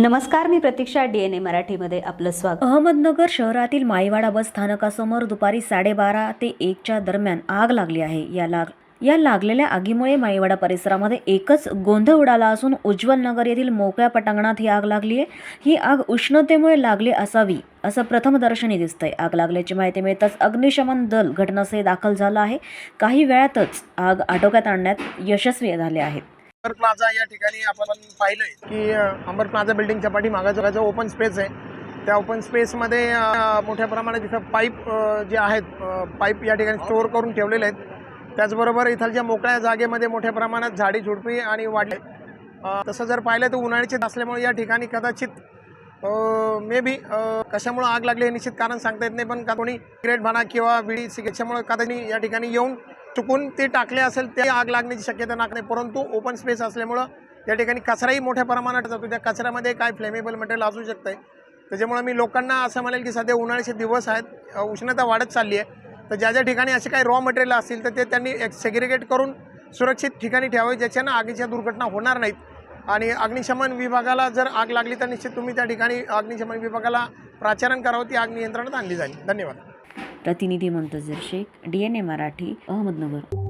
नमस्कार मी प्रतीक्षा D N ए मराठीमध्ये आपलं स्वागत. अहमदनगर शहरातील माईवाडा बस स्थानकासमोर दुपारी साडेबारा ते एकच्या दरम्यान आग लागली आहे. या लाग या लागलेल्या आगीमुळे माईवाडा परिसरामध्ये एकच गोंधळ उडाला असून उज्ज्वल नगर येथील मोकळ्या पटांगणात ही आग लागली आहे. ही आग उष्णतेमुळे लागली असावी असं प्रथमदर्शनी दिसतंय. आग लागल्याची माहिती मिळताच अग्निशमन दल घटनास्थळी दाखल झालं आहे. काही वेळातच आग आटोक्यात आणण्यात यशस्वी झाले आहेत. अंबर प्लाझा या ठिकाणी आपण पाहिलंय की अंबर प्लाझा बिल्डिंगच्या पाठी मागाचा जो ओपन स्पेस आहे त्या ओपन स्पेसमध्ये मोठ्या प्रमाणात जिथं पाईप जे आहेत पाईप या ठिकाणी स्टोअर करून ठेवलेले आहेत. त्याचबरोबर इथलच्या मोकळ्या जागेमध्ये मोठ्या प्रमाणात झाडी झुडपी आणि वाढले. तसं जर पाहिलं तर उन्हाळ्याचे असल्यामुळे या ठिकाणी कदाचित मे बी कशामुळे आग लागली हे निश्चित कारण सांगता येत नाही पण का कोणी सिगरेट म्हणा किंवा विडी याच्यामुळे कदाचित या ठिकाणी येऊन चुकून ते टाकले असेल ते आग लागण्याची शक्यता नाक नाही. परंतु ओपन स्पेस असल्यामुळं त्या ठिकाणी कचराही मोठ्या प्रमाणात जातो. त्या कचऱ्यामध्ये काय फ्लेमेबल मटेरियल असू शकतं आहे त्याच्यामुळे मी लोकांना असं म्हणेल की सध्या उन्हाळ्याचे दिवस आहेत उष्णता वाढत चालली आहे. तर ज्या ज्या ठिकाणी असे काही रॉ मटेरियल असतील तर ते त्यांनी एक सेग्रिगेट करून सुरक्षित ठिकाणी ठेवावे ज्याच्यानं आगीच्या दुर्घटना होणार नाहीत. आणि अग्निशमन विभागाला जर आग लागली तर निश्चित तुम्ही त्या ठिकाणी अग्निशमन विभागाला प्राचारण करावं. ती आग नियंत्रणात आणली जाईल. धन्यवाद. प्रतिनिधी Muntazir Shaikh D N A Marathi Ahmednagar.